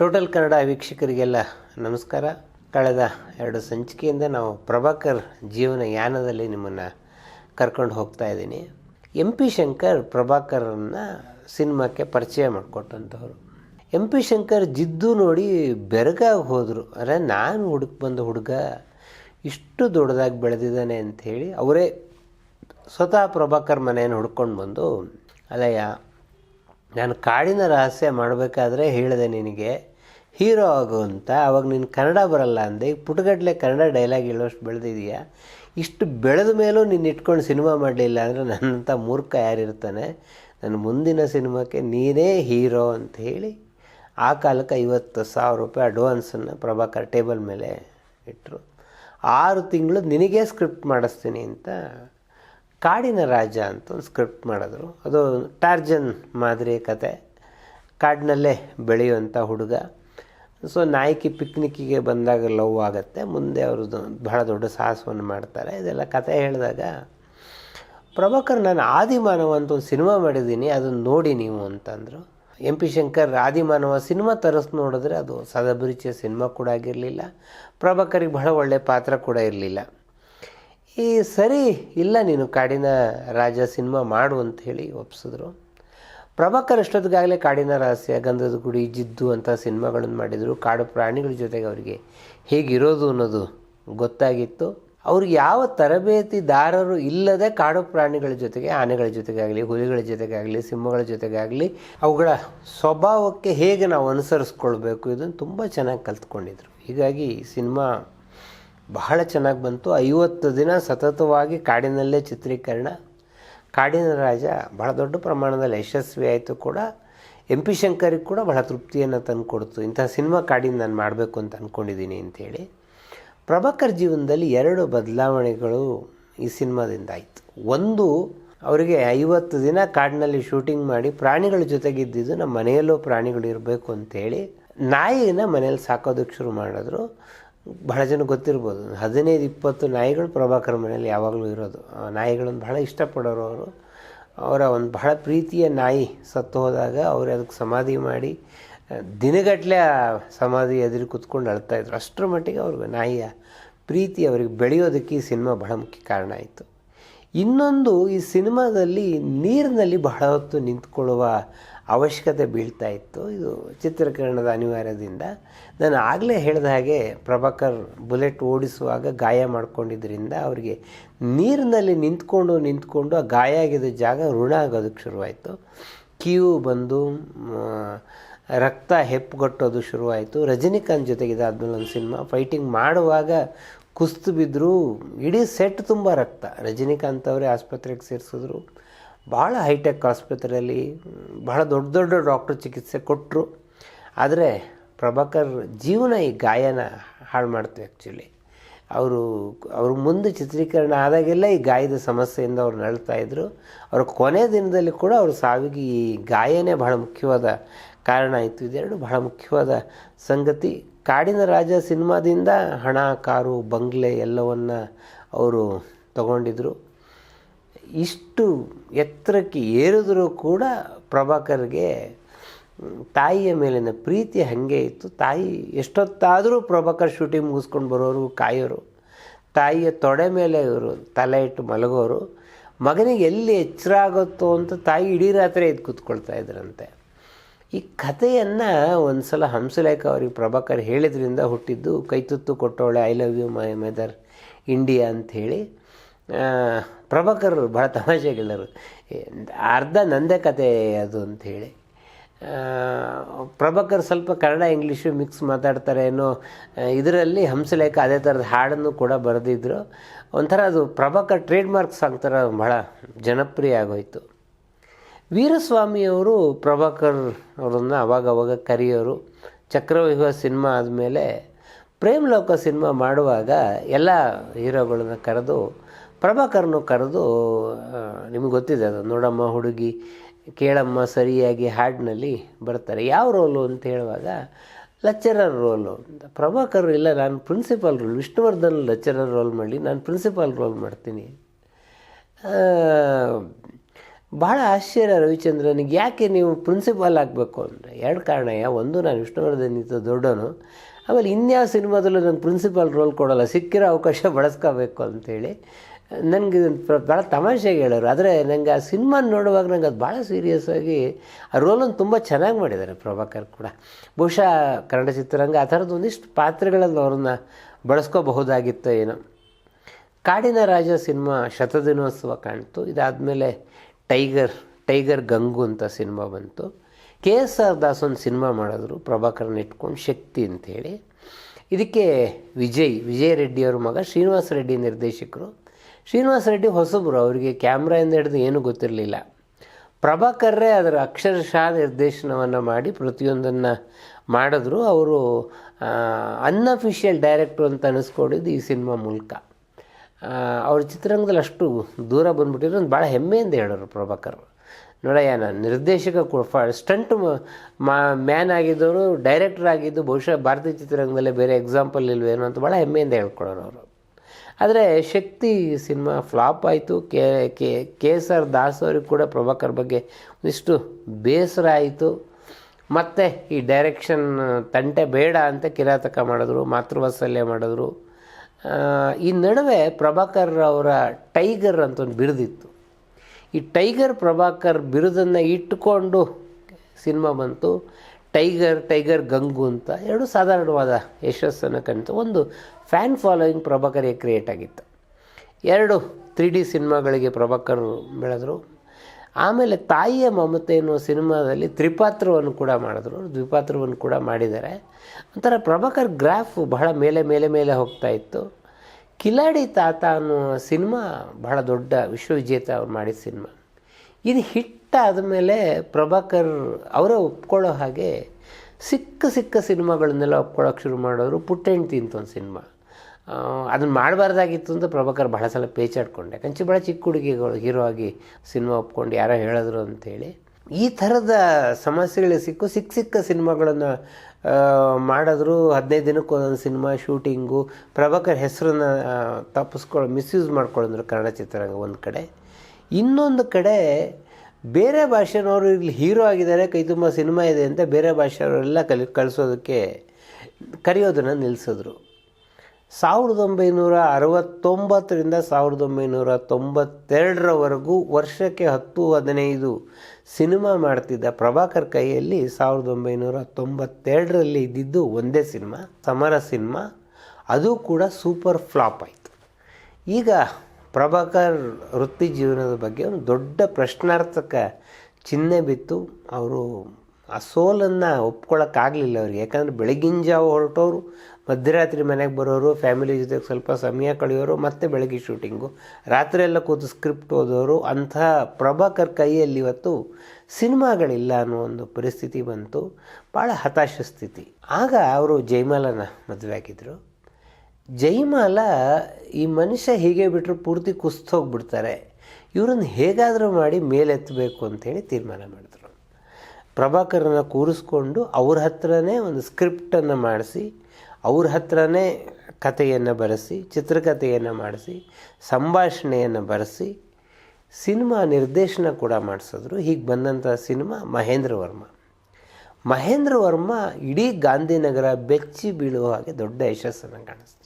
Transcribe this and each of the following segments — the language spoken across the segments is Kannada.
ಟೋಟಲ್ ಕನ್ನಡ ವೀಕ್ಷಕರಿಗೆಲ್ಲ ನಮಸ್ಕಾರ. ಕಳೆದ ಎರಡು ಸಂಚಿಕೆಯಿಂದ ನಾವು ಪ್ರಭಾಕರ್ ಜೀವನ ಯಾನದಲ್ಲಿ ನಿಮ್ಮನ್ನು ಕರ್ಕೊಂಡು ಹೋಗ್ತಾ ಇದ್ದೀನಿ. ಎಂ ಪಿ ಶಂಕರ್ ಪ್ರಭಾಕರನ್ನು ಸಿನಿಮಾಕ್ಕೆ ಪರಿಚಯ ಮಾಡಿಕೊಟ್ಟಂಥವ್ರು ಎಂ ಪಿ ಶಂಕರ್ ಜಿದ್ದು ನೋಡಿ ಬೆರಗಾಗಿ ಹೋದರು. ಅರೆ, ನಾನು ಹುಡುಕ್ ಬಂದ ಹುಡುಗ ಇಷ್ಟು ದೊಡ್ಡದಾಗಿ ಬೆಳೆದಿದ್ದಾನೆ ಅಂಥೇಳಿ ಅವರೇ ಸ್ವತಃ ಪ್ರಭಾಕರ್ ಮನೆಯನ್ನು ಹುಡ್ಕೊಂಡು ಬಂದು ಅಲ್ಲಯ್ಯ ನಾನು ಕಾಡಿನ ರಹಸ್ಯ ಮಾಡಬೇಕಾದ್ರೆ ಹೇಳಿದೆ ನಿನಗೆ. ಹೀರೋ ಆಗು ಅಂತ, ಅವಾಗ ನೀನು ಕನ್ನಡ ಬರಲ್ಲ ಅಂದೆ ಪುಟಗಟ್ಟಲೆ ಕನ್ನಡ ಡೈಲಾಗ್ ಹೇಳೋಷ್ಟು ಬೆಳೆದಿದೆಯಾ. ಇಷ್ಟು ಬೆಳೆದ ಮೇಲೂ ನೀನು ಇಟ್ಕೊಂಡು ಸಿನಿಮಾ ಮಾಡಲಿಲ್ಲ ಅಂದರೆ ನನ್ನಂಥ ಮೂರ್ಖ ಯಾರಿರ್ತಾನೆ? ನನ್ನ ಮುಂದಿನ ಸಿನಿಮಾಕ್ಕೆ ನೀನೇ ಹೀರೋ ಅಂತ ಹೇಳಿ, ಆ ಕಾಲಕ್ಕೆ ಐವತ್ತು ಸಾವಿರ ರೂಪಾಯಿ ಅಡ್ವಾನ್ಸನ್ನು ಪ್ರಭಾಕರ್ ಟೇಬಲ್ ಮೇಲೆ ಇಟ್ಟರು ಆರು ತಿಂಗಳು ನಿನಗೇ ಸ್ಕ್ರಿಪ್ಟ್ ಮಾಡಿಸ್ತೀನಿ ಅಂತ ಕಾಡಿನ ರಾಜ ಅಂತ ಒಂದು ಸ್ಕ್ರಿಪ್ಟ್ ಮಾಡಿದ್ರು. ಅದು ಟಾರ್ಜನ್ ಮಾದರಿ ಕತೆ. ಕಾಡಿನಲ್ಲೇ ಬೆಳೆಯುವಂಥ ಹುಡುಗ. ಸೊ ನಾಯಕಿ ಪಿಕ್ನಿಕ್ಕಿಗೆ ಬಂದಾಗ ಲವ್ ಆಗುತ್ತೆ. ಮುಂದೆ ಅವರು ಬಹಳ ದೊಡ್ಡ ಸಾಹಸವನ್ನು ಮಾಡ್ತಾರೆ. ಇದೆಲ್ಲ ಕತೆ ಹೇಳಿದಾಗ, ಪ್ರಭಾಕರ್, ನಾನು ಆದಿಮಾನವ ಅಂತ ಒಂದು ಸಿನಿಮಾ ಮಾಡಿದ್ದೀನಿ. ಅದನ್ನು ನೋಡಿ ನೀವು ಅಂತಂದರು. M P Shankar, Adimanava cinema ತರಿಸ್ ನೋಡಿದ್ರೆ ಅದು ಸದಭಿರುಚಿಯ ಸಿನಿಮಾ ಕೂಡ ಆಗಿರಲಿಲ್ಲ. ಪ್ರಭಾಕರಿಗೆ ಬಹಳ ಒಳ್ಳೆಯ ಪಾತ್ರ ಕೂಡ ಇರಲಿಲ್ಲ. ಈ ಸರಿ ಇಲ್ಲ ನೀನು ಕಾಡಿನ ರಾಜ ಸಿನಿಮಾ ಮಾಡು ಅಂತ ಹೇಳಿ ಒಪ್ಸಿದ್ರು. ಪ್ರಭಾಕರ್ ಅಷ್ಟೊತ್ತಿಗಾಗಲೇ ಕಾಡಿನ ರಹಸ್ಯ ಗಂಧದ ಗುಡಿ ಜಿದ್ದು ಅಂತ ಸಿನಿಮಾಗಳನ್ನು ಮಾಡಿದರು. ಕಾಡು ಪ್ರಾಣಿಗಳ ಜೊತೆಗೆ ಅವರಿಗೆ ಹೇಗಿರೋದು ಅನ್ನೋದು ಗೊತ್ತಾಗಿತ್ತು. ಅವ್ರಿಗೆ ಯಾವ ತರಬೇತಿದಾರರು ಇಲ್ಲದೆ ಕಾಡು ಪ್ರಾಣಿಗಳ ಜೊತೆಗೆ, ಆನೆಗಳ ಜೊತೆಗಾಗಲಿ, ಹುಲಿಗಳ ಜೊತೆಗಾಗಲಿ, ಸಿಂಹಗಳ ಜೊತೆಗಾಗಲಿ, ಅವುಗಳ ಸ್ವಭಾವಕ್ಕೆ ಹೇಗೆ ನಾವು ಅನುಸರಿಸ್ಕೊಳ್ಬೇಕು ಇದನ್ನು ತುಂಬ ಚೆನ್ನಾಗಿ ಕಲ್ತ್ಕೊಂಡಿದ್ರು. ಹೀಗಾಗಿ ಸಿನಿಮಾ ಬಹಳ ಚೆನ್ನಾಗಿ ಬಂತು. ಐವತ್ತು ದಿನ ಸತತವಾಗಿ ಕಾಡಿನಲ್ಲೇ ಚಿತ್ರೀಕರಣ. ಕಾಡಿನ ರಾಜ ಬಹಳ ದೊಡ್ಡ ಪ್ರಮಾಣದಲ್ಲಿ ಯಶಸ್ವಿ ಆಯಿತು ಕೂಡ. ಎಂ ಪಿ ಶಂಕರಿಗೆ ಕೂಡ ಬಹಳ ತೃಪ್ತಿಯನ್ನು ತಂದುಕೊಡ್ತು. ಇಂಥ ಸಿನಿಮಾ ಕಾಡಿನ ನಾನು ಮಾಡಬೇಕು ಅಂತ ಅಂದ್ಕೊಂಡಿದ್ದೀನಿ ಅಂಥೇಳಿ. ಪ್ರಭಾಕರ್ ಜೀವನದಲ್ಲಿ ಎರಡು ಬದಲಾವಣೆಗಳು ಈ ಸಿನಿಮಾದಿಂದ ಆಯಿತು. ಒಂದು, ಅವರಿಗೆ ಐವತ್ತು ದಿನ ಕಾಡಿನಲ್ಲಿ ಶೂಟಿಂಗ್ ಮಾಡಿ ಪ್ರಾಣಿಗಳ ಜೊತೆಗಿದ್ದಿದ್ದು ನಮ್ಮ ಮನೆಯಲ್ಲೂ ಪ್ರಾಣಿಗಳು ಇರಬೇಕು ಅಂತೇಳಿ ನಾಯಿನ ಮನೇಲಿ ಸಾಕೋದಕ್ಕೆ ಶುರು ಮಾಡಿದ್ರು. ಬಹಳ ಜನ ಗೊತ್ತಿರ್ಬೋದು. ಹದಿನೈದು, ಇಪ್ಪತ್ತು ನಾಯಿಗಳು ಪ್ರಭಾಕರ್ ಮನೆಯಲ್ಲಿ ಯಾವಾಗಲೂ ಇರೋದು. ಆ ನಾಯಿಗಳನ್ನು ಬಹಳ ಇಷ್ಟಪಡೋರು ಅವರು. ಅವರ ಒಂದು ಬಹಳ ಪ್ರೀತಿಯ ನಾಯಿ ಸತ್ತು ಹೋದಾಗ ಅವರು ಅದಕ್ಕೆ ಸಮಾಧಿ ಮಾಡಿ ದಿನಗಟ್ಟಲೆ ಆ ಸಮಾಧಿ ಎದುರು ಕೂತ್ಕೊಂಡು ಅಳ್ತಾಯಿದ್ರು ಅಷ್ಟರ ಮಟ್ಟಿಗೆ ಅವ್ರಿಗೆ ನಾಯಿಯ ಪ್ರೀತಿ ಅವರಿಗೆ ಬೆಳೆಯೋದಕ್ಕೆ ಈ ಸಿನಿಮಾ ಬಹಳ ಮುಖ್ಯ ಕಾರಣ ಆಯಿತು. ಇನ್ನೊಂದು ಈ ಸಿನಿಮಾದಲ್ಲಿ ನೀರಿನಲ್ಲಿ ಬಹಳ ಹೊತ್ತು ನಿಂತ್ಕೊಳ್ಳುವ ಅವಶ್ಯಕತೆ ಬೀಳ್ತಾ ಇತ್ತು. ಇದು ಚಿತ್ರೀಕರಣದ ಅನಿವಾರ್ಯದಿಂದ. ನಾನು ಆಗಲೇ ಹೇಳಿದ ಹಾಗೆ ಪ್ರಭಾಕರ್ ಬುಲೆಟ್ ಓಡಿಸುವಾಗ ಗಾಯ ಮಾಡ್ಕೊಂಡಿದ್ದರಿಂದ ಅವರಿಗೆ ನೀರಿನಲ್ಲಿ ನಿಂತ್ಕೊಂಡು ನಿಂತ್ಕೊಂಡು ಆ ಗಾಯ ಆಗಿದ್ದ ಜಾಗ ಋಣ ಆಗೋದಕ್ಕೆ ಶುರುವಾಯಿತು. ಕೀವು ಬಂದು ರಕ್ತ ಹೆಪ್ಪುಗಟ್ಟೋದು ಶುರುವಾಯಿತು. ರಜನಿಕಾಂತ್ ಜೊತೆಗೆ ಇದಾದ್ಮೇಲೆ ಒಂದು ಸಿನಿಮಾ ಫೈಟಿಂಗ್ ಮಾಡುವಾಗ ಕುಸ್ತು ಬಿದ್ದರೂ ಇಡೀ ಸೆಟ್ ತುಂಬ ರಕ್ತ. ರಜನಿಕಾಂತ್ ಅವರೇ ಆಸ್ಪತ್ರೆಗೆ ಸೇರಿಸಿದ್ರು. ಭಾಳ ಹೈಟೆಕ್ ಆಸ್ಪತ್ರೆಯಲ್ಲಿ ಬಹಳ ದೊಡ್ಡ ದೊಡ್ಡ ಡಾಕ್ಟ್ರ್ ಚಿಕಿತ್ಸೆ ಕೊಟ್ಟರು ಆದರೆ ಪ್ರಭಾಕರ್ ಜೀವನ ಈ ಗಾಯನ ಹಾಳು ಮಾಡ್ತು ಆ್ಯಕ್ಚುಲಿ ಅವರು, ಅವ್ರ ಮುಂದೆ ಚಿತ್ರೀಕರಣ ಆದಾಗೆಲ್ಲ ಈ ಗಾಯದ ಸಮಸ್ಯೆಯಿಂದ ಅವ್ರು ನಳ್ತಾ ಇದ್ದರು ಅವ್ರ ಕೊನೆ ದಿನದಲ್ಲಿ ಕೂಡ ಅವ್ರ ಸಾವಿಗೆ ಈ ಗಾಯನೇ ಬಹಳ ಮುಖ್ಯವಾದ ಕಾರಣ ಆಯಿತು. ಇದೆರಡು ಬಹಳ ಮುಖ್ಯವಾದ ಸಂಗತಿ, ಕಾಡಿನ ರಾಜ ಸಿನಿಮಾದಿಂದ ಹಣ, ಕಾರು, ಬಂಗ್ಲೆ ಎಲ್ಲವನ್ನು ಅವರು ತಗೊಂಡಿದ್ರು. ಇಷ್ಟು ಎತ್ತರಕ್ಕೆ ಏರಿದರೂ ಕೂಡ ಪ್ರಭಾಕರ್ಗೆ ತಾಯಿಯ ಮೇಲಿನ ಪ್ರೀತಿ ಹಾಗೆ ಇತ್ತು. ತಾಯಿ ಎಷ್ಟೊತ್ತಾದರೂ ಪ್ರಭಾಕರ್ ಶೂಟಿಂಗ್ ಮುಗಿಸ್ಕೊಂಡು ಬರೋರು, ಕಾಯೋರು. ತಾಯಿಯ ತೊಡೆ ಮೇಲೆ ಇವರು ತಲೆ ಇಟ್ಟು ಮಲಗೋರು. ಮಗನಿಗೆ ಎಲ್ಲಿ ಎಚ್ಚರ ಆಗುತ್ತೋ ಅಂತ ತಾಯಿ ಇಡೀ ರಾತ್ರಿ ಇದು ಕೂತ್ಕೊಳ್ತಾ ಇದ್ರಂತೆ. ಈ ಕಥೆಯನ್ನು ಒಂದು ಸಲ ಹಂಸಲೇಖ ಅವ್ರಿಗೆ ಪ್ರಭಾಕರ್ ಹೇಳಿದ್ರಿಂದ ಹುಟ್ಟಿದ್ದು ಕೈತುತ್ತು ಕೊಟ್ಟವಳೆ I love you my mother India ಅಂಥೇಳಿ ಪ್ರಭಾಕರ್ ಭಾಳ ತಮಾಷೆಗಳರು ಅರ್ಧ ನಂದೇ ಕತೆ ಅದು ಅಂಥೇಳಿ ಪ್ರಭಾಕರ್ ಸ್ವಲ್ಪ ಕನ್ನಡ, ಇಂಗ್ಲೀಷು ಮಿಕ್ಸ್ ಮಾತಾಡ್ತಾರೆ ಏನೋ ಇದರಲ್ಲಿ ಹಂಸಲೇಖ ಅದೇ ಥರದ ಹಾಡನ್ನು ಕೂಡ ಬರೆದಿದ್ರು. ಒಂಥರ ಅದು ಪ್ರಭಾಕರ್ ಟ್ರೇಡ್ ಮಾರ್ಕ್ ಸಾಂಗ್ ಥರ ಭಾಳ ಜನಪ್ರಿಯ ಆಗೋಯ್ತು. ವೀರಸ್ವಾಮಿಯವರು ಪ್ರಭಾಕರ್ ಅವರನ್ನು ಅವಾಗವಾಗ ಕರೆಯೋರು. ಚಕ್ರವ್ಯೂಹ ಸಿನಿಮಾ ಆದಮೇಲೆ ಪ್ರೇಮ್ ಲೋಕ ಸಿನಿಮಾ ಮಾಡುವಾಗ ಎಲ್ಲ ಹೀರೋಗಳನ್ನ ಕರೆದು ಪ್ರಭಾಕರ್ನು ಕರೆದು ನಿಮಗೆ ಗೊತ್ತಿದೆ ಅದು, ನೋಡಮ್ಮ ಹುಡುಗಿ ಕೇಳಮ್ಮ ಸರಿಯಾಗಿ ಹಾಡಿನಲ್ಲಿ ಬರ್ತಾರೆ. ಯಾವ ರೋಲು ಅಂತ ಹೇಳುವಾಗ ಲೆಕ್ಚರರ್ ರೋಲು. ಅಂತ ಪ್ರಭಾಕರ್, ಇಲ್ಲ, ನಾನು principal role, Vishnuvardhan lecturer role ಮಾಡಲಿ, ನಾನು ಪ್ರಿನ್ಸಿಪಾಲ್ ರೋಲ್ ಮಾಡ್ತೀನಿ. ಬಹಳ ಆಶ್ಚರ್ಯ ರವಿಚಂದ್ರನಿಗೆ, ಯಾಕೆ ನೀವು ಪ್ರಿನ್ಸಿಪಾಲ್ ಆಗಬೇಕು ಅಂದರೆ, ಎರಡು ಕಾರಣ ಒಂದು ನಾನು ವಿಷ್ಣುವರ್ಧನ್ ಇದ್ದ ದೊಡ್ಡನು ಆಮೇಲೆ ಇನ್ಯಾವ ಸಿನಿಮಾದಲ್ಲೂ ನಂಗೆ ಪ್ರಿನ್ಸಿಪಾಲ್ ರೋಲ್ ಕೊಡೋಲ್ಲ, ಸಿಕ್ಕಿರೋ ಅವಕಾಶ ಬಳಸ್ಕೋಬೇಕು ಅಂತೇಳಿ ನನಗೆ ಭಾಳ ತಮಾಷೆಗೆ ಹೇಳೋರು. ಆದರೆ ನನಗೆ ಆ ಸಿನಿಮಾ ನೋಡುವಾಗ ನಂಗೆ ಅದು ಭಾಳ ಸೀರಿಯಸ್ ಆಗಿ ಆ ರೋಲನ್ನು ತುಂಬ ಚೆನ್ನಾಗಿ ಮಾಡಿದ್ದಾರೆ ಪ್ರಭಾಕರ್ ಕೂಡ. ಬಹುಶಃ ಕನ್ನಡ ಚಿತ್ರರಂಗ ಆ ಥರದ್ದು ಒಂದಿಷ್ಟು ಪಾತ್ರಗಳಲ್ಲಿ ಅವ್ರನ್ನ ಬಳಸ್ಕೋಬಹುದಾಗಿತ್ತು ಏನೋ. ಕಾಡಿನ ರಾಜ ಸಿನಿಮಾ ಶತದಿನೋತ್ಸವ ಕಾಣ್ತು. ಇದಾದಮೇಲೆ ಟೈಗರ್ ಟೈಗರ್ ಗಂಗು ಅಂತ ಸಿನಿಮಾ ಬಂತು. ಕೆ ಎಸ್ ಆರ್ ದಾಸ್ ಒಂದು ಸಿನಿಮಾ ಮಾಡಿದ್ರು ಪ್ರಭಾಕರ್ನ ಇಟ್ಕೊಂಡು ಶಕ್ತಿ ಅಂತೇಳಿ ಇದಕ್ಕೆ ವಿಜಯ್ ವಿಜಯ್ ರೆಡ್ಡಿ ಅವ್ರ ಮಗ ಶ್ರೀನಿವಾಸ ರೆಡ್ಡಿ ನಿರ್ದೇಶಕರು. ಶ್ರೀನಿವಾಸ ರೆಡ್ಡಿ ಹೊಸಬರು, ಅವರಿಗೆ ಕ್ಯಾಮ್ರಾಯಿಂದ ಹಿಡಿದು ಏನೂ ಗೊತ್ತಿರಲಿಲ್ಲ. ಪ್ರಭಾಕರ್ರೇ ಅದರ ಅಕ್ಷರಶಃ ನಿರ್ದೇಶನವನ್ನು ಮಾಡಿ ಪ್ರತಿಯೊಂದನ್ನು ಮಾಡಿದ್ರು. ಅವರು ಅನ್ಅಫಿಷಿಯಲ್ ಡೈರೆಕ್ಟ್ರು ಅಂತ ಅನಿಸ್ಕೊಂಡಿದ್ದು ಈ ಸಿನಿಮಾ ಮೂಲಕ. ಅವ್ರ ಚಿತ್ರರಂಗದಲ್ಲಿ ಅಷ್ಟು ದೂರ ಬಂದುಬಿಟ್ಟಿದ್ರು. ಒಂದು ಭಾಳ ಹೆಮ್ಮೆಯಿಂದ ಹೇಳೋರು ಪ್ರಭಾಕರ್. ನೋಡಯ್ಯ, ನಾನು ನಿರ್ದೇಶಕ ಕೂಡ ಸ್ಟಂಟ್ ಮ್ಯಾನ್ ಆಗಿದ್ದವರು ಡೈರೆಕ್ಟರ್ ಆಗಿದ್ದು ಬಹುಶಃ ಭಾರತೀಯ ಚಿತ್ರರಂಗದಲ್ಲೇ ಬೇರೆ ಎಕ್ಸಾಂಪಲ್ ಇಲ್ವೇನೋ ಅಂತ ಭಾಳ ಹೆಮ್ಮೆಯಿಂದ ಹೇಳ್ಕೊಳ್ಳೋರು ಅವರು. ಆದರೆ ಶಕ್ತಿ ಸಿನಿಮಾ ಫ್ಲಾಪ್ ಆಯಿತು. K K K S R Das ಅವ್ರಿಗೆ ಕೂಡ ಪ್ರಭಾಕರ್ ಬಗ್ಗೆ ಒಂದಿಷ್ಟು ಬೇಸರ ಆಯಿತು. ಮತ್ತು ಈ ಡೈರೆಕ್ಷನ್, ತಂಟೆ ಬೇಡ ಅಂತ ಕಿರಾತಕ ಮಾಡಿದ್ರು, ಮಾತೃವತ್ಸಲ್ಯ ಮಾಡಿದ್ರು. ಈ ನಡುವೆ ಪ್ರಭಾಕರ್ ಅವರ ಟೈಗರ್ ಅಂತ ಒಂದು ಬಿರುದಿತ್ತು. ಈ ಟೈಗರ್ ಪ್ರಭಾಕರ್ ಬಿರುದನ್ನು ಇಟ್ಟುಕೊಂಡು ಸಿನಿಮಾ ಬಂತು. ಟೈಗರ್ ಟೈಗರ್ ಗಂಗು ಅಂತ ಎರಡು ಸಾಧಾರಣವಾದ ಯಶಸ್ಸನ್ನು ಕಂಡಿತು ಒಂದು ಫ್ಯಾನ್ ಫಾಲೋಯಿಂಗ್ ಪ್ರಭಾಕರಿಗೆ ಕ್ರಿಯೇಟ್ ಆಗಿತ್ತು. ಎರಡು ತ್ರೀ ಡಿ ಸಿನಿಮಾಗಳಿಗೆ ಪ್ರಭಾಕರ್ ಬೆಳೆದರು. ಆಮೇಲೆ ತಾಯಿಯ ಮಮತೆ ಎನ್ನುವ ಸಿನಿಮಾದಲ್ಲಿ ತ್ರಿಪಾತ್ರವನ್ನು ಕೂಡ ಮಾಡಿದ್ರು. ದ್ವಿಪಾತ್ರವನ್ನು ಕೂಡ ಮಾಡಿದ್ದಾರೆ. ಒಂಥರ ಪ್ರಭಾಕರ್ ಗ್ರಾಫ್ ಬಹಳ ಮೇಲೆ ಮೇಲೆ ಮೇಲೆ ಹೋಗ್ತಾ ಇತ್ತು. ಕಿಲಾಡಿ ತಾತ ಅನ್ನುವ ಸಿನಿಮಾ ಬಹಳ ದೊಡ್ಡ ವಿಶ್ವವಿಜೇತ ಅವ್ರು ಮಾಡಿದ ಸಿನಿಮಾ. ಇದು ಹಿಟ್ ಆದಮೇಲೆ ಪ್ರಭಾಕರ್ ಅವರೇ ಒಪ್ಕೊಳ್ಳೋ ಹಾಗೆ ಸಿಕ್ಕ ಸಿಕ್ಕ ಸಿನಿಮಾಗಳನ್ನೆಲ್ಲ ಒಪ್ಕೊಳ್ಳೋಕೆ ಶುರು ಮಾಡೋರು ಪುಟ್ಟೆಣ್ತಿ ಅಂತ ಒಂದು ಸಿನಿಮಾ. ಅದನ್ನು ಮಾಡಬಾರ್ದಾಗಿತ್ತು ಅಂತ ಪ್ರಭಾಕರ್ ಬಹಳ ಸಲ ಪೇಚಾಡ್ಕೊಂಡೆ. ಕಂಚಿ ಭಾಳ ಚಿಕ್ಕ ಹುಡುಗಿಗಳು, ಹೀರೋ ಆಗಿ ಸಿನಿಮಾ ಒಪ್ಕೊಂಡು ಯಾರೋ ಹೇಳಿದ್ರು ಅಂತೇಳಿ ಈ ಥರದ ಸಮಸ್ಯೆಗಳು ಸಿಕ್ಕು. ಸಿಕ್ಕ ಸಿಕ್ಕ ಸಿನಿಮಾಗಳನ್ನು ಮಾಡಿದ್ರು. ಹದಿನೈದು ದಿನಕ್ಕೆ ಒಂದೊಂದು ಸಿನಿಮಾ ಶೂಟಿಂಗು. ಪ್ರಭಾಕರ್ ಹೆಸರನ್ನು ತಪ್ಪಿಸ್ಕೊಳ್ಳೋ, ಮಿಸ್ಯೂಸ್ ಮಾಡ್ಕೊಳ್ಳಿದ್ರು ಕನ್ನಡ ಚಿತ್ರರಂಗ ಒಂದು ಕಡೆ. ಇನ್ನೊಂದು ಕಡೆ ಬೇರೆ ಭಾಷೆನವರು ಇಲ್ಲಿ ಹೀರೋ ಆಗಿದ್ದಾರೆ, ಕೈ ತುಂಬ ಸಿನಿಮಾ ಇದೆ ಅಂತ ಬೇರೆ ಭಾಷೆಯವರೆಲ್ಲ ಕಲಿ, ಕಳಿಸೋದಕ್ಕೆ, ಕರೆಯೋದನ್ನು ನಿಲ್ಲಿಸಿದ್ರು ಸಾವಿರದ ಒಂಬೈನೂರ ಅರವತ್ತೊಂಬತ್ತರಿಂದ ಸಾವಿರದ ಒಂಬೈನೂರ ತೊಂಬತ್ತೆರಡರವರೆಗೂ ವರ್ಷಕ್ಕೆ ಹತ್ತು, ಹದಿನೈದು ಸಿನಿಮಾ ಮಾಡ್ತಿದ್ದ ಪ್ರಭಾಕರ್ ಕೈಯಲ್ಲಿ ಸಾವಿರದ ಒಂಬೈನೂರ ತೊಂಬತ್ತೆರಡರಲ್ಲಿ ಇದ್ದಿದ್ದು ಒಂದೇ ಸಿನಿಮಾ, ಸಮರ ಸಿನಿಮಾ, ಅದು ಕೂಡ ಸೂಪರ್ ಫ್ಲಾಪ್ ಆಯಿತು. ಈಗ ಪ್ರಭಾಕರ್ ವೃತ್ತಿ ಜೀವನದ ಬಗ್ಗೆ ಒಂದು ದೊಡ್ಡ ಪ್ರಶ್ನಾರ್ಥಕ ಚಿಹ್ನೆ ಬಿತ್ತು. ಅವರು ಆ ಸೋಲನ್ನು ಒಪ್ಕೊಳ್ಳೋಕ್ಕಾಗಲಿಲ್ಲ ಅವ್ರಿಗೆ. ಯಾಕಂದರೆ ಬೆಳಗಿನ ಜಾವ ಹೊರಟೋರು ಮಧ್ಯರಾತ್ರಿ ಮನೆಗೆ ಬರೋರು, ಫ್ಯಾಮಿಲಿ ಜೊತೆಗೆ ಸ್ವಲ್ಪ ಸಮಯ ಕಳೆಯೋರು, ಮತ್ತೆ ಬೆಳಗ್ಗೆ ಶೂಟಿಂಗು. ರಾತ್ರಿ ಎಲ್ಲ ಕೂತು ಸ್ಕ್ರಿಪ್ಟ್ ಓದೋರು, ಅಂಥ ಪ್ರಭಾಕರ್ ಕೈಯಲ್ಲಿ ಇವತ್ತು ಸಿನಿಮಾಗಳಿಲ್ಲ ಅನ್ನೋ ಒಂದು ಪರಿಸ್ಥಿತಿ ಬಂತು. ಭಾಳ ಹತಾಶ ಸ್ಥಿತಿ. ಆಗ ಅವರು ಜೈಮಾಲನ ಮದುವೆ ಆಗಿದ್ದರು ಜೈಮಾಲ ಈ ಮನುಷ್ಯ ಹೀಗೆ ಬಿಟ್ಟರು ಪೂರ್ತಿ ಕುಸ್ತೋಗ್ಬಿಡ್ತಾರೆ ಇವ್ರನ್ನ ಹೇಗಾದರೂ ಮಾಡಿ ಮೇಲೆತ್ತಬೇಕು ಅಂತೇಳಿ ತೀರ್ಮಾನ ಮಾಡಿದ್ರು. ಪ್ರಭಾಕರನ್ನು ಕೂರಿಸ್ಕೊಂಡು ಅವ್ರ ಹತ್ರನೇ ಒಂದು ಸ್ಕ್ರಿಪ್ಟನ್ನು ಮಾಡಿಸಿ, ಅವ್ರ ಹತ್ರನೇ ಕಥೆಯನ್ನು ಬರೆಸಿ, ಚಿತ್ರಕಥೆಯನ್ನು ಮಾಡಿಸಿ, ಸಂಭಾಷಣೆಯನ್ನು ಬರೆಸಿ, ಸಿನಿಮಾ ನಿರ್ದೇಶನ ಕೂಡ ಮಾಡಿಸಿದ್ರು. ಹೀಗೆ ಬಂದಂಥ ಸಿನಿಮಾ ಮಹೇಂದ್ರ ವರ್ಮ. ಮಹೇಂದ್ರ ವರ್ಮ ಇಡೀ ಗಾಂಧಿನಗರ ಬೆಚ್ಚಿ ಬೀಳುವ ಹಾಗೆ ದೊಡ್ಡ ಯಶಸ್ಸನ್ನು ಕಾಣಿಸ್ತು.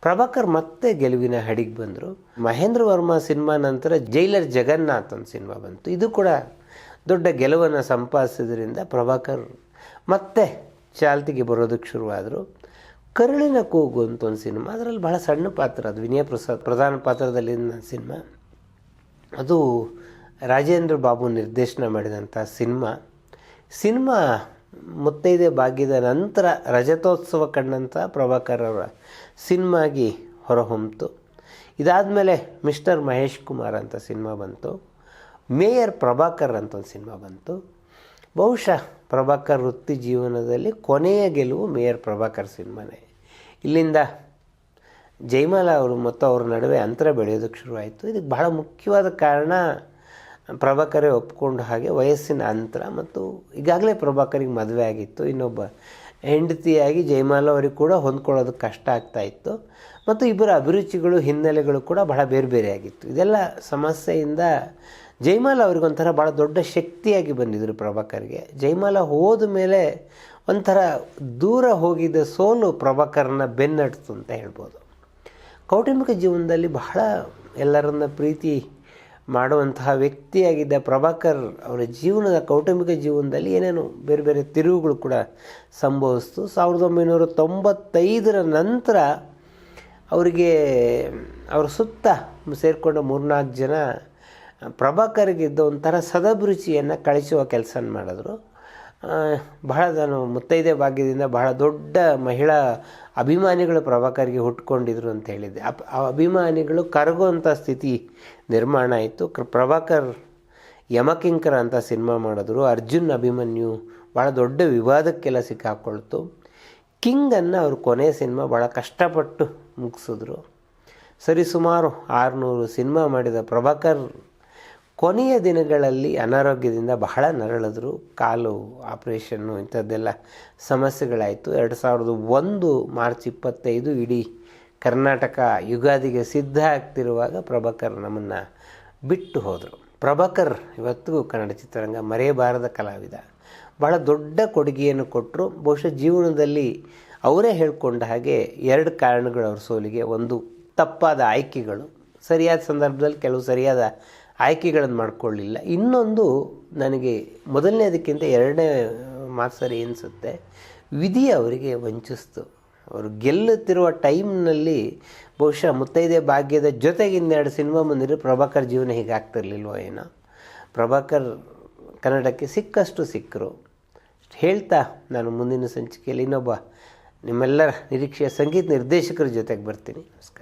ಪ್ರಭಾಕರ್ ಮತ್ತೆ ಗೆಲುವಿನ ಹಡಿಗೆ ಬಂದರು. ಮಹೇಂದ್ರ ವರ್ಮ ಸಿನಿಮಾ ನಂತರ ಜೈಲರ್ ಜಗನ್ನಾಥ್ ಅಂತ ಸಿನಿಮಾ ಬಂತು. ಇದು ಕೂಡ ದೊಡ್ಡ ಗೆಲುವನ್ನು ಸಂಪಾದಿಸಿದ್ರಿಂದ ಪ್ರಭಾಕರ್ ಮತ್ತೆ ಚಾಲ್ತಿಗೆ ಬರೋದಕ್ಕೆ ಶುರುವಾದರು. ಕರುಳಿನ ಕೂಗು ಅಂತ ಒಂದು ಸಿನಿಮಾ, ಅದರಲ್ಲಿ ಭಾಳ ಸಣ್ಣ ಪಾತ್ರ ಅದು, ವಿನಯ ಪ್ರಸಾದ್ ಪ್ರಧಾನ ಪಾತ್ರದಲ್ಲಿನ ಸಿನಿಮಾ. ಅದು ರಾಜೇಂದ್ರ ಬಾಬು ನಿರ್ದೇಶನ ಮಾಡಿದಂಥ ಸಿನಿಮಾ. ಸಿನಿಮಾ ಮುತ್ತೈದೆ ಬಾಗಿದ ನಂತರ ರಜತೋತ್ಸವ ಕಂಡಂಥ ಪ್ರಭಾಕರ್ ಅವರ ಸಿನಿಮಾಗಿ ಹೊರಹೊಮ್ಮಿತು ಇದಾದಮೇಲೆ ಮಿಸ್ಟರ್ ಮಹೇಶ್ ಕುಮಾರ್ ಅಂತ ಸಿನಿಮಾ ಬಂತು. ಮೇಯರ್ ಪ್ರಭಾಕರ್ ಅಂತ ಒಂದು ಸಿನಿಮಾ ಬಂತು. ಬಹುಶಃ ಪ್ರಭಾಕರ್ ವೃತ್ತಿ ಜೀವನದಲ್ಲಿ ಕೊನೆಯ ಗೆಲುವು ಮೇಯರ್ ಪ್ರಭಾಕರ್ ಸಿನಿಮಾನೇ. ಇಲ್ಲಿಂದ ಜೈಮಾಲ ಅವರು ಮತ್ತು ಅವ್ರ ನಡುವೆ ಅಂತರ ಬೆಳೆಯೋದಕ್ಕೆ ಶುರುವಾಯಿತು. ಇದಕ್ಕೆ ಬಹಳ ಮುಖ್ಯವಾದ ಕಾರಣ ಪ್ರಭಾಕರೇ ಒಪ್ಕೊಂಡ ಹಾಗೆ ವಯಸ್ಸಿನ ಅಂತರ ಮತ್ತು ಈಗಾಗಲೇ ಪ್ರಭಾಕರಿಗೆ ಮದುವೆ ಆಗಿತ್ತು. ಇನ್ನೊಬ್ಬ ಹೆಂಡತಿಯಾಗಿ ಜಯಮಾಲ ಅವರಿಗೆ ಕೂಡ ಹೊಂದ್ಕೊಳ್ಳೋದಕ್ಕೆ ಕಷ್ಟ ಆಗ್ತಾ ಇತ್ತು. ಮತ್ತು ಇಬ್ಬರ ಅಭಿರುಚಿಗಳು, ಹಿನ್ನೆಲೆಗಳು ಕೂಡ ಬಹಳ ಬೇರೆ ಬೇರೆ ಆಗಿತ್ತು. ಇದೆಲ್ಲ ಸಮಸ್ಯೆಯಿಂದ ಜಯಮಾಲ ಅವ್ರಿಗೊಂಥರ ಭಾಳ ದೊಡ್ಡ ಶಕ್ತಿಯಾಗಿ ಬಂದಿದ್ದರು ಪ್ರಭಾಕರ್ಗೆ. ಜಯಮಾಲ ಹೋದ ಮೇಲೆ ಒಂಥರ ದೂರ ಹೋಗಿದ್ದ ಸೋಲು ಪ್ರಭಾಕರನ್ನ ಬೆನ್ನಡ್ತು ಅಂತ ಹೇಳ್ಬೋದು. ಕೌಟುಂಬಿಕ ಜೀವನದಲ್ಲಿ ಬಹಳ ಎಲ್ಲರನ್ನ ಪ್ರೀತಿ ಮಾಡುವಂತಹ ವ್ಯಕ್ತಿಯಾಗಿದ್ದ ಪ್ರಭಾಕರ್ ಅವರ ಜೀವನದ ಕೌಟುಂಬಿಕ ಜೀವನದಲ್ಲಿ ಏನೇನು ಬೇರೆ ಬೇರೆ ತಿರುವುಗಳು ಕೂಡ ಸಂಭವಿಸ್ತು. ಸಾವಿರದ ಒಂಬೈನೂರ ತೊಂಬತ್ತೈದರ ನಂತರ ಅವರಿಗೆ ಅವರ ಸುತ್ತ ಸೇರಿಕೊಂಡ ಮೂರ್ನಾಲ್ಕು ಜನ ಪ್ರಭಾಕರ್ಗಿದ್ದ ಒಂಥರ ಸದಭಿರುಚಿಯನ್ನು ಕಳಿಸುವ ಕೆಲಸ ಮಾಡಿದ್ರು. ಬಹಳ ನಾನು ಮುತ್ತೈದೆ ಭಾಗ್ಯದಿಂದ ಬಹಳ ದೊಡ್ಡ ಮಹಿಳಾ ಅಭಿಮಾನಿಗಳು ಪ್ರಭಾಕರ್ಗೆ ಹುಟ್ಕೊಂಡಿದ್ರು ಅಂತ ಹೇಳಿದ್ದೆ. ಆ ಅಭಿಮಾನಿಗಳು ಕರಗುವಂಥ ಸ್ಥಿತಿ ನಿರ್ಮಾಣ ಆಯಿತು. ಕ್ರ ಪ್ರಭಾಕರ್ ಯಮಕಿಂಕರ ಅಂತ ಸಿನಿಮಾ ಮಾಡಿದ್ರು. ಅರ್ಜುನ್ ಅಭಿಮನ್ಯು ಭಾಳ ದೊಡ್ಡ ವಿವಾದಕ್ಕೆಲ್ಲ ಸಿಕ್ಕಾಕೊಳ್ತು. ಕಿಂಗನ್ನು ಅವರು ಕೊನೆಯ ಸಿನಿಮಾ ಭಾಳ ಕಷ್ಟಪಟ್ಟು ಮುಗಿಸಿದ್ರು. ಸರಿ, ಸುಮಾರು ಆರುನೂರು ಸಿನಿಮಾ ಮಾಡಿದ ಪ್ರಭಾಕರ್ ಕೊನೆಯ ದಿನಗಳಲ್ಲಿ ಅನಾರೋಗ್ಯದಿಂದ ಬಹಳ ನರಳಿದ್ರು. ಕಾಲು ಆಪ್ರೇಷನ್ನು ಇಂಥದ್ದೆಲ್ಲ ಸಮಸ್ಯೆಗಳಾಯಿತು. ಎರಡು ಸಾವಿರದ ಒಂದು ಮಾರ್ಚ್ ಇಪ್ಪತ್ತೈದು ಇಡೀ ಕರ್ನಾಟಕ ಯುಗಾದಿಗೆ ಸಿದ್ಧ ಆಗ್ತಿರುವಾಗ ಪ್ರಭಾಕರ್ ನಮ್ಮನ್ನು ಬಿಟ್ಟು ಹೋದರು. ಪ್ರಭಾಕರ್ ಇವತ್ತಿಗೂ ಕನ್ನಡ ಚಿತ್ರರಂಗ ಮರೆಯಬಾರದ ಕಲಾವಿದ. ಭಾಳ ದೊಡ್ಡ ಕೊಡುಗೆಯನ್ನು ಕೊಟ್ಟರು ಬಹುಶಃ ಜೀವನದಲ್ಲಿ ಅವರೇ ಹೇಳಿಕೊಂಡ ಹಾಗೆ ಎರಡು ಕಾರಣಗಳು ಅವ್ರ ಸೋಲಿಗೆ, ಒಂದು ತಪ್ಪಾದ ಆಯ್ಕೆಗಳು. ಸರಿಯಾದ ಸಂದರ್ಭದಲ್ಲಿ ಕೆಲವು ಸರಿಯಾದ ಆಯ್ಕೆಗಳನ್ನು ಮಾಡಿಕೊಳ್ಳಿಲ್ಲ. ಇನ್ನೊಂದು ನನಗೆ ಮೊದಲನೇದಕ್ಕಿಂತ ಎರಡನೇ ಮಾತ್ಸರಿ ಅನಿಸುತ್ತೆ ವಿಧಿ ಅವರಿಗೆ ವಂಚಿಸ್ತು. ಅವರು ಗೆಲ್ಲುತ್ತಿರುವ ಟೈಮ್ನಲ್ಲಿ ಬಹುಶಃ ಮುತ್ತೈದೆ ಭಾಗ್ಯದ ಜೊತೆಗೆ ಇನ್ನೆರಡು ಸಿನಿಮಾ ಬಂದಿರೋ ಪ್ರಭಾಕರ್ ಜೀವನ ಹೀಗಾಗ್ತಿರ್ಲಿಲ್ವೋ ಏನೋ. ಪ್ರಭಾಕರ್ ಕನ್ನಡಕ್ಕೆ ಸಿಕ್ಕಷ್ಟು ಸಿಕ್ಕರು. ಹೇಳ್ತಾ ನಾನು ಮುಂದಿನ ಸಂಚಿಕೆಯಲ್ಲಿ ಇನ್ನೊಬ್ಬ ನಿಮ್ಮೆಲ್ಲರ ನಿರೀಕ್ಷೆಯ ಸಂಗೀತ ನಿರ್ದೇಶಕರ ಜೊತೆಗೆ ಬರ್ತೀನಿ. ನಮಸ್ಕಾರ.